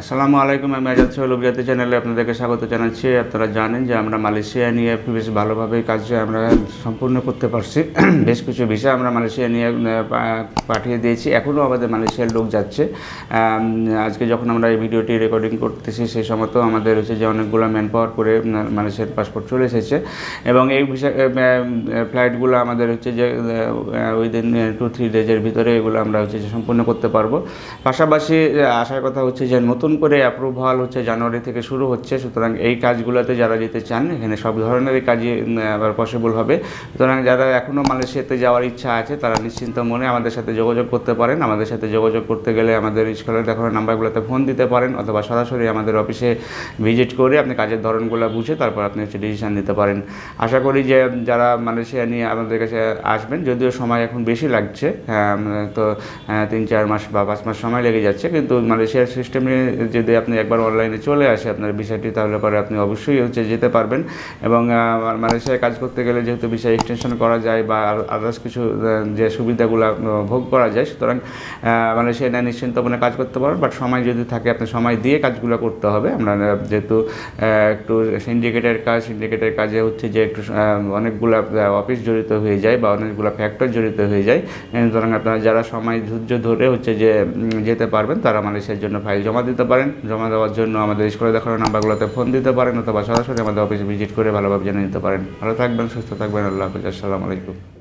আসসালামু আলাইকুম, আমি আজাদ সোহেল অভিজাতি চ্যানেলে আপনাদেরকে স্বাগত জানাচ্ছি। আপনারা জানেন যে আমরা মালয়েশিয়া নিয়ে বেশ ভালোভাবেই কাজ আমরা সম্পূর্ণ করতে পারছি। বেশ কিছু বিষয় আমরা মালয়েশিয়া নিয়ে পাঠিয়ে দিয়েছি। এখনও আমাদের মালয়েশিয়ার লোক যাচ্ছে। আজকে যখন আমরা এই ভিডিওটি রেকর্ডিং করতেছি, সেই সময় তো আমাদের হচ্ছে যে অনেকগুলো ম্যান পাওয়ার করে মালয়েশিয়ার পাসপোর্ট চলে এসেছে। এবং এই বিষয় ফ্লাইটগুলো আমাদের হচ্ছে যে উইদিন টু থ্রি ডেজের ভিতরে এগুলো আমরা হচ্ছে যে সম্পূর্ণ করতে পারব। পাশাপাশি আসার কথা হচ্ছে যে নতুন করে অ্যাপ্রুভাল হচ্ছে জানুয়ারি থেকে শুরু হচ্ছে সুতরাং এই কাজগুলোতে যারা যেতে চান এখানে সব ধরনেরই কাজই আবার পসিবল হবে। সুতরাং যারা এখনও মালয়েশিয়াতে যাওয়ার ইচ্ছা আছে তারা নিশ্চিন্ত মনে আমাদের সাথে যোগাযোগ করতে পারেন। আমাদের সাথে যোগাযোগ করতে গেলে আমাদের স্কুলের দেখানো নাম্বারগুলোতে ফোন দিতে পারেন অথবা সরাসরি আমাদের অফিসে ভিজিট করে আপনি কাজের ধরনগুলো বুঝে তারপর আপনি হচ্ছে ডিসিশান নিতে পারেন। আশা করি যে যারা মালয়েশিয়া নিয়ে আমাদের কাছে আসবেন যদিও সময় এখন বেশি লাগছে আম, তো তিন চার মাস বা পাঁচ মাস সময় লেগে যাচ্ছে কিন্তু মালয়েশিয়ার সিস্টেমে যদি আপনি একবার অনলাইনে চলে আসে আপনার বিষয়টি তাহলে পরে আপনি অবশ্যই হচ্ছে যেতে পারবেন। এবং মালয়েশিয়ায় কাজ করতে গেলে যেহেতু বিষয় এক্সটেনশন করা যায় বা আদার্স কিছু যে সুবিধাগুলো ভোগ করা যায় সুতরাং আহ, মালয়েশিয়া নিয়ে নিশ্চিন্ত মনে কাজ করতে পারেন বাট সময় যদি থাকে আপনি সময় দিয়ে কাজগুলো করতে হবে। আমরা যেহেতু একটু সিন্ডিকেটের কাজ সিন্ডিকেটের কাজে হচ্ছে যে একটু অনেকগুলো অফিস জড়িত হয়ে যায় বা অনেকগুলো ফ্যাক্টর জড়িত হয়ে যায়। সুতরাং আপনারা যারা সময় ধৈর্য ধরে হচ্ছে যে যেতে পারবেন তারা মালয়েশিয়ার জন্য ফাইল জমা দিতে পারেন, জমা দেওয়ার জন্য আমাদের স্কুলে দেখানো নাম্বারগুলোতে ফোন দিতে পারেন অথবা সরাসরি আমাদের অফিসে ভিজিট করে ভালোভাবে জেনে নিতে পারেন। ভালো থাকবেন, সুস্থ থাকবেন, আল্লাহ হাফিজ, আসসালামু আলাইকুম।